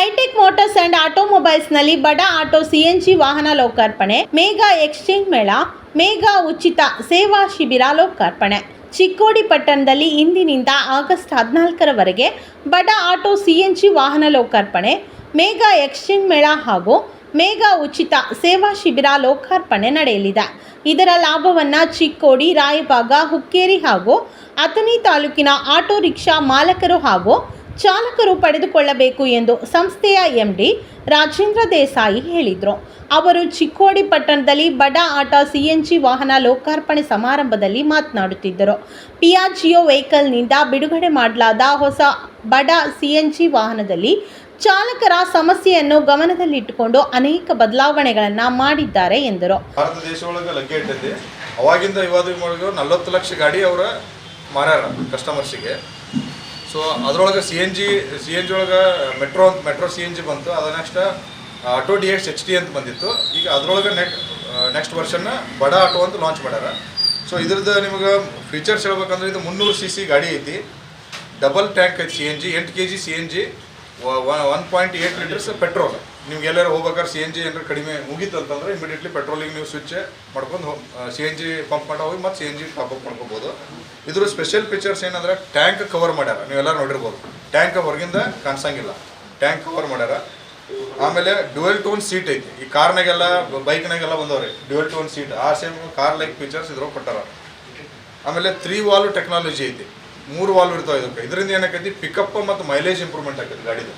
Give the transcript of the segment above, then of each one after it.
High tech motors and ಆಟೋಮೊಬೈಲ್ಸ್ನಲ್ಲಿ ಬಡ auto CNG ವಾಹನ ಲೋಕಾರ್ಪಣೆ, ಮೇಘಾ ಎಕ್ಸ್ಚೇಂಜ್ ಮೇಳ, ಮೇಘಾ ಉಚಿತ ಸೇವಾ ಶಿಬಿರ ಲೋಕಾರ್ಪಣೆ. ಚಿಕ್ಕೋಡಿ ಪಟ್ಟಣದಲ್ಲಿ ಇಂದಿನಿಂದ ಆಗಸ್ಟ್ ಹದಿನಾಲ್ಕರವರೆಗೆ ಬಡ ಆಟೋ ಸಿಎನ್ಜಿ ವಾಹನ ಲೋಕಾರ್ಪಣೆ, ಮೇಘಾ ಎಕ್ಸ್ಚೇಂಜ್ ಮೇಳ ಹಾಗೂ ಮೇಘಾ ಉಚಿತ ಸೇವಾ ಶಿಬಿರ ಲೋಕಾರ್ಪಣೆ ನಡೆಯಲಿದೆ. ಇದರ ಲಾಭವನ್ನು ಚಿಕ್ಕೋಡಿ ರಾಯಬಾಗ ಹುಕ್ಕೇರಿ ಹಾಗೂ ಅಥಣಿ ತಾಲೂಕಿನ ಆಟೋ ರಿಕ್ಷಾ ಮಾಲಕರು ಹಾಗೂ ಚಾಲಕರು ಪಡೆದುಕೊಳ್ಳಬೇಕು ಎಂದು ಸಂಸ್ಥೆಯ ಎಂಡಿ ರಾಜೇಂದ್ರ ದೇಸಾಯಿ ಹೇಳಿದರು. ಅವರು ಚಿಕ್ಕೋಡಿ ಪಟ್ಟಣದಲ್ಲಿ ಬಡ ಆಟ ಸಿಎನ್ಜಿ ವಾಹನ ಲೋಕಾರ್ಪಣೆ ಸಮಾರಂಭದಲ್ಲಿ ಮಾತನಾಡುತ್ತಿದ್ದರು. ಪಿಯಾಜಿಯೋ ವೆಹಿಕಲ್ನಿಂದ ಬಿಡುಗಡೆ ಮಾಡಲಾದ ಹೊಸ ಬಡ ಸಿಎನ್ಜಿ ವಾಹನದಲ್ಲಿ ಚಾಲಕರ ಸಮಸ್ಯೆಯನ್ನು ಗಮನದಲ್ಲಿಟ್ಟುಕೊಂಡು ಅನೇಕ ಬದಲಾವಣೆಗಳನ್ನು ಮಾಡಿದ್ದಾರೆ ಎಂದರು. ಭಾರತ ದೇಶ ಒಳಗೆ ಲಗ್ಗೆ ಅವಾಗಿಂದ ಇವಾಗ ನಲವತ್ತು ಲಕ್ಷ ಗಾಡಿ ಅವರ ಮಾರ್ಯಾರ ಕಸ್ಟಮರ್ಸಿಗೆ ಸೊ ಅದರೊಳಗೆ C N G C N G ಒಳಗೆ ಮೆಟ್ರೋ ಅಂತ ಮೆಟ್ರೋ ಸಿ ಎನ್ ಜಿ ಬಂತು. ಅದ next auto D X H D ಅಂತ ಬಂದಿತ್ತು. ಈಗ ಅದರೊಳಗೆ ನೆಕ್ ನೆಕ್ಸ್ಟ್ ವರ್ಷನ್ನ ಬಡ ಆಟೋ ಅಂತ ಲಾಂಚ್ ಮಾಡ್ಯಾರ. ಸೊ ಇದ್ರದ್ದು ನಿಮಗೆ ಫೀಚರ್ಸ್ ಹೇಳ್ಬೇಕಂದ್ರೆ ಇದು ಮುನ್ನೂರು ಸಿ ಸಿ ಗಾಡಿ ಐತಿ. ಡಬಲ್ ಟ್ಯಾಂಕ್ ಐತಿ ಸಿ ಎನ್ ಜಿ ಎಂಟು K G C N G one point eight litres petrol ನಿಮ್ಗೆ ಎಲ್ಲಾರು ಹೋಗ್ಬೇಕಾದ್ರೆ ಸಿ ಎನ್ ಜಿ ಏನಾರು ಕಡಿಮೆ ಮುಗೀತು ಅಂತಂದ್ರೆ ಇಮಿಡಿಯೇಟ್ಲಿ ಪೆಟ್ರೋಲಿಗೆ ನೀವು ಸ್ವಿಚ್ ಮಾಡ್ಕೊಂಡು ಸಿ ಎನ್ ಜಿ ಪಂಪ್ ಮಾಡೋ ಹೋಗಿ ಮತ್ತು C N G top up ಮಾಡ್ಕೋಬೋದು. ಇದ್ರ ಸ್ಪೆಷಲ್ ಫೀಚರ್ಸ್ ಏನಂದ್ರೆ ಟ್ಯಾಂಕ್ ಕವರ್ ಮಾಡ್ಯಾರ. ನೀವೆಲ್ಲ ನೋಡಿರ್ಬೋದು. ಟ್ಯಾಂಕ್ ಹೊರಗಿಂದ ಕಾಣಿಸಂಗಿಲ್ಲ. ಟ್ಯಾಂಕ್ ಕವರ್ ಮಾಡ್ಯಾರ. ಆಮೇಲೆ ಡ್ಯುವೆಲ್ ಟೋನ್ ಸೀಟ್ ಐತಿ. ಈ ಕಾರ್ನಾಗೆಲ್ಲ ಬೈಕ್ನಾಗೆಲ್ಲ ಬಂದವ್ರಿ. ಡ್ಯುವೆಲ್ ಟೋನ್ ಸೀಟ್ ಆ ಸೇಮ್ ಕಾರ್ ಲೈಕ್ ಫೀಚರ್ಸ್ ಇದ್ರೊಳಗೆ ಕೊಟ್ಟಾರ. ಆಮೇಲೆ ತ್ರೀ ವಾಲ್ವ್ ಟೆಕ್ನಾಲಜಿ ಐತಿ. ಮೂರು ವಾಲ್ವ್ ಇರ್ತಾವೆ ಇದಕ್ಕೆ. ಇದರಿಂದ ಏನಾಕೈತಿ? ಪಿಕಪ್ ಮತ್ತು ಮೈಲೇಜ್ ಇಂಪ್ರೂವ್ಮೆಂಟ್ ಆಗೈತಿ ಗಾಡಿದು.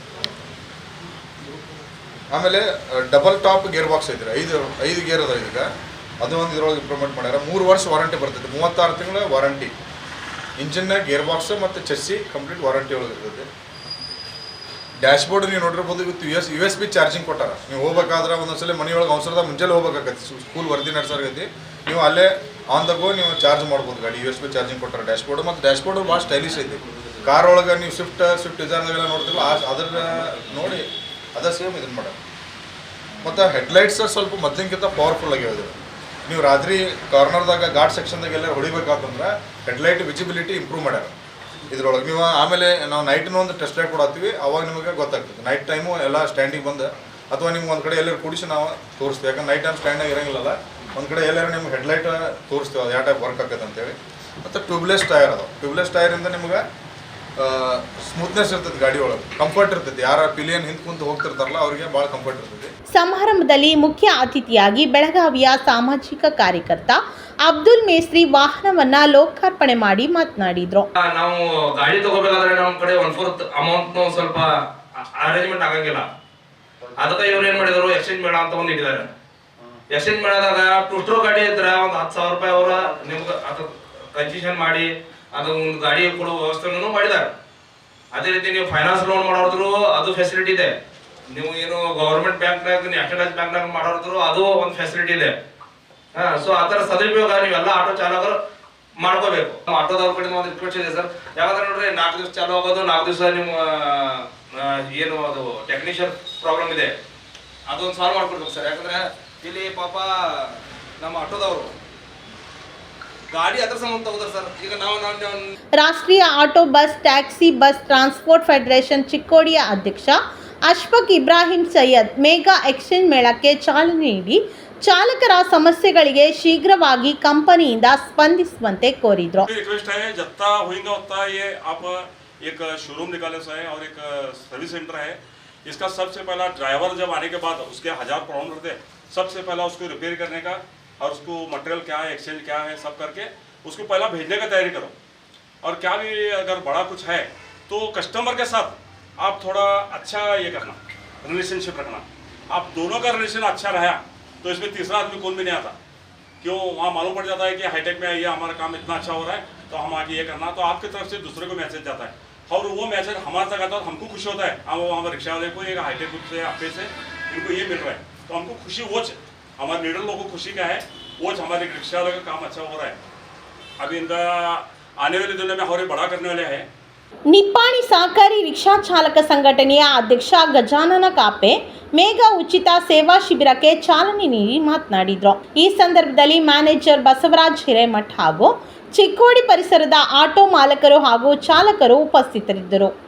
ಆಮೇಲೆ ಡಬಲ್ ಟಾಪ್ ಗೇರ್ ಬಾಕ್ಸ್ ಐತ್ರಿ ಐದು ಐದು ಗೇರ್ ಅದ ಈಗ. ಅದು ಒಂದು ಇದ್ರೊಳಗೆ ಇಂಪ್ರೂವ್ಮೆಂಟ್ ಮಾಡ್ಯಾರ. ಮೂರು ವರ್ಷ ವಾರಂಟಿ ಬರ್ತೈತೆ. ಮೂವತ್ತಾರು ತಿಂಗಳ ವಾರಂಟಿ ಇಂಜಿನ್ನ ಗೇರ್ ಬಾಕ್ಸ್ ಮತ್ತು ಚೆಸ್ಸಿ ಕಂಪ್ಲೀಟ್ ವಾರಂಟಿ ಒಳಗೆ ಇರ್ತೈತೆ. ಡ್ಯಾಶ್ ಬೋರ್ಡ್ ನೀವು ನೋಡಿರ್ಬೋದು, ಇವತ್ತು U S U S B charging ಕೊಟ್ಟಾರ. ನೀವು ಹೋಗ್ಬೇಕಾದ್ರೆ ಒಂದೊಂದ್ಸಲ ಮನೆಯೊಳಗೆ ಅವಸರದ ಮುಂಜಾನೆ ಹೋಗ್ಬೇಕಾಗತ್ತೆ. ಸ್ಕೂಲ್ ವರದಿ ನಡೆಸೋರ್ಗೈತಿ. ನೀವು ಅಲ್ಲೇ ಆನ್ ದ ಗೋ ನೀವು ಚಾರ್ಜ್ ಮಾಡ್ಬೋದು ಗಾಡಿ. ಯು ಎಸ್ ಬಿ ಚಾರ್ಜಿಂಗ್ ಕೊಟ್ಟಾರ. ಡ್ಯಾಶ್ ಬೋರ್ಡ್ ಮತ್ತು ಡ್ಯಾಶ್ ಬೋರ್ಡ್ ಭಾಳ ಸ್ಟೈಲಿಶ್ ಐತಿ. ಕಾರ್ ಒಳಗೆ ನೀವು ಸ್ವಿಫ್ಟ್ ಸ್ವಿಫ್ಟ್ ಡಿಸೈನ್ಗೆಲ್ಲ ನೋಡ್ತಿಲ್ಲ ಅದ್ರ ನೋಡಿ, ಅದ ಸೇಮ್ ಇದನ್ನ ಮಾಡೋಣ. ಮತ್ತು ಹೆಡ್ಲೈಟ್ಸ್ ಸ್ವಲ್ಪ ಮೊದಲಿನಕ್ಕಿಂತ ಪವರ್ಫುಲ್ ಆಗಿ ಇದು ನೀವು ರಾತ್ರಿ ಕಾರ್ನರ್ದಾಗ ಘಾಟ್ ಸೆಕ್ಷನ್ದಾಗ ಎಲ್ಲ ಹೊಡಿಬೇಕಾತಂದ್ರೆ ಹೆಡ್ಲೈಟ್ ವಿಜಿಬಿಲಿಟಿ ಇಂಪ್ರೂವ್ ಮಾಡ್ಯಾರ. ಇದ್ರೊಳಗೆ ನೀವು ಆಮೇಲೆ ನಾವು ನೈಟ್ನ ಒಂದು ಟೆಸ್ಟ್ ಲೈಟ್ ಕೊಡತ್ತೀವಿ ಅವಾಗ ನಿಮಗೆ ಗೊತ್ತಾಗ್ತದೆ. ನೈಟ್ ಟೈಮು ಎಲ್ಲ ಸ್ಟ್ಯಾಂಡಿಗೆ ಬಂದು, ಅಥವಾ ನಿಮ್ಗೆ ಒಂದು ಕಡೆ ಎಲ್ಲರೂ ಕೂಡಿಸಿ ನಾವು ತೋರಿಸ್ತೀವಿ. ಯಾಕಂದ್ರೆ ನೈಟ್ ಟೈಮ್ ಸ್ಟ್ಯಾಂಡಾಗ ಇರಂಗಿಲ್ಲಲ್ಲ, ಒಂದು ಕಡೆ ಎಲ್ಲರೂ ನಿಮ್ಗೆ ಹೆಡ್ಲೈಟ್ ತೋರಿಸ್ತೀವಿ, ಅದು ಯಾವ ಟೈಪ್ ವರ್ಕ್ ಆಗ್ತದೆ ಅಂತೇಳಿ. ಮತ್ತು ಟ್ಯೂಬ್ಲೆಸ್ ಟೈರ್ ಅದು ಟ್ಯೂಬ್ಲೆಸ್ ಟೈರಿಂದ ನಿಮ್ಗೆ ಸ್ಮೂತ್ನೆಸ್ ಇರ್ತೈತೆ ಗಾಡಿ ಒಳಗೆ ಕಂಫರ್ಟ್ ಇರ್ತೈತಿ. ಯಾರ ಪಿಲಿಯನ್ ಹಿಂದೆ ಕುಂತು ಹೋಗ್ತಿರ್ತಾರಲ್ಲ, ಅವ್ರಿಗೆ ಭಾಳ ಕಂಫರ್ಟ್ ಇರ್ತೈತಿ. ಸಮಾರಂಭದಲ್ಲಿ ಮುಖ್ಯ ಅತಿಥಿಯಾಗಿ ಬೆಳಗಾವಿಯ ಸಾಮಾಜಿಕ ಕಾರ್ಯಕರ್ತ ಅಬ್ದುಲ್ ಮೇಸ್ತ್ರಿ ವಾಹನವನ್ನ ಲೋಕಾರ್ಪಣೆ ಮಾಡಿ ಮಾತನಾಡಿದ್ರು. ನಾವು ಗಾಡಿ ತಗೋಬೇಕಾದ್ರೆ ನಮ್ಮ ಕಡೆ ಒನ್ ಫೋರ್ತ್ ಅಮೌಂಟ್ ಸ್ವಲ್ಪ ಅರೇಂಜ್ಮೆಂಟ್ ಆಗಂಗಿಲ್ಲ. ಅದಕ್ಕೆ ಇವ್ರು ಏನ್ ಮಾಡಿದ್ರು ಎಕ್ಸ್ಚೇಂಜ್ ಮೇಳ ಅಂತ ಒಂದು ಇಟ್ಟಿದ್ದಾರೆ. ಎಕ್ಸ್ಚೇಂಜ್ ಮೇಳದಾಗ ಟೂಸ್ಟ್ರೋ ಗಾಡಿ ಇದ್ರೆ ಒಂದು ಹತ್ತು ಸಾವಿರ ರೂಪಾಯಿ ಅವರ ನಿಮ್ಗೆ ಕನ್ಸಿಷನ್ ಮಾಡಿ, ಅದು ಒಂದು ಗಾಡಿ ಕೊಡುವ ವ್ಯವಸ್ಥೆಯನ್ನು ಮಾಡಿದ್ದಾರೆ. ಅದೇ ರೀತಿ ನೀವು ಫೈನಾನ್ಸ್ ಲೋನ್ ಮಾಡೋದ್ರು ಅದು ಫೆಸಿಲಿಟಿ ಇದೆ. ನೀವು ಏನು ಗೌರ್ಮೆಂಟ್ ಬ್ಯಾಂಕ್ನಾಗ ನ್ಯಾಷನಲೈಸ್ ಬ್ಯಾಂಕ್ನಾಗ ಮಾಡೋದ್ರು ಅದು ಒಂದು ಫೆಸಿಲಿಟಿ ಇದೆ. ಹಾ ಸೊ ಆ ಥರ ಸದುಪಯೋಗ ನೀವೆಲ್ಲ ಆಟೋ ಚಾಲಕರು ಮಾಡ್ಕೋಬೇಕು. ಆಟೋದವ್ರ ಕಡೆ ಒಂದು ರಿಕ್ವೆಸ್ಟ್ ಇದೆ ಸರ್. ಯಾಕಂದ್ರೆ ನೋಡ್ರಿ, ನಾಲ್ಕು ದಿವಸ ಚಾಲು ಆಗೋದು, ನಾಲ್ಕು ದಿವಸ ನಿಮ್ಮ ಏನು ಅದು ಟೆಕ್ನಿಷಿಯನ್ ಪ್ರಾಬ್ಲಮ್ ಇದೆ. ಅದೊಂದು ಸಾಲ್ವ್ ಮಾಡ್ಕೊಡ್ಬೇಕು ಸರ್. ಯಾಕಂದ್ರೆ ಇಲ್ಲಿ ಪಾಪ ನಮ್ಮ ಆಟೋದವರು ರಾಷ್ಟ್ರೀಯ auto bus taxi bus transport federation ಚಿಕ್ಕೋಡಿಯ ಅಧ್ಯಕ್ಷ ಅಶ್ಫಕ್ ಇಬ್ರಾಹಿಂ ಸೈಯದ್ ಮೇಗಾ ಎಕ್ಸ್ಚೇಂಜ್ ಮೇಳಕ್ಕೆ ಚಾಲನೆ ನೀಡಿ ಚಾಲಕರ ಸಮಸ್ಯೆಗಳಿಗೆ ಶೀಘ್ರವಾಗಿ ಕಂಪನಿಯಿಂದ ಸ್ಪಂದಿಸುವಂತೆ ಕೋರಿದ್ರು रिक्वेस्ट है जितना होगा उतना ये आप एक शोरूम निकाले से है और एक सर्विस सेंटर है इसका सबसे पहला ड्राइवर जब आने के बाद उसके हजार प्रॉब्लम रहते हैं सबसे पहला उसको रिपेयर करने का और उसको मटेरियल क्या है एक्सचेंज क्या है सब करके उसको पहला भेजने का तैयारी करो और क्या भी अगर बड़ा कुछ है तो कस्टमर के साथ आप थोड़ा अच्छा ये करना रिलेशनशिप रखना। आप दोनों का रिलेशन अच्छा रहा तो इसमें तीसरा आदमी कौन भी नहीं आता। क्यों? वहाँ मालूम पड़ जाता है कि हाईटेक में ये हमारा काम इतना अच्छा हो रहा है तो हम आगे ये करना तो आपकी तरफ़ से दूसरे को मैसेज जाता है। और वो मैसेज हमारे तक आता है हमको खुशी होता है। हम वहाँ पर रिक्शा वाले को, एक हाईटेक ग्रुप से, आपके से, इनको ये मिल रहा है। तो हमको खुशी, वो हमारे लीडर लोगों को खुशी क्या है, वो हमारे रिक्शा वाले का काम अच्छा हो रहा है। अभी इनका आने वाले दिनों में हमारे बड़ा करने वाले हैं। ನಿಪ್ಪಾಣಿ ಸಹಕಾರಿ ರಿಕ್ಷಾ ಚಾಲಕ ಸಂಘಟನೆಯ ಅಧ್ಯಕ್ಷ ಗಜಾನನ ಕಾಪೆ, ಮೇಘ ಉಚಿತ ಸೇವಾ ಶಿಬಿರಕ್ಕೆ ಚಾಲನೆ ನೀಡಿ ಮಾತನಾಡಿದರು. ಈ ಸಂದರ್ಭದಲ್ಲಿ ಮ್ಯಾನೇಜರ್ ಬಸವರಾಜ್ ಹಿರೇಮಠ್ ಹಾಗೂ ಚಿಕ್ಕೋಡಿ ಪರಿಸರದ ಆಟೋ ಮಾಲಕರು ಹಾಗೂ ಚಾಲಕರು ಉಪಸ್ಥಿತರಿದ್ದರು.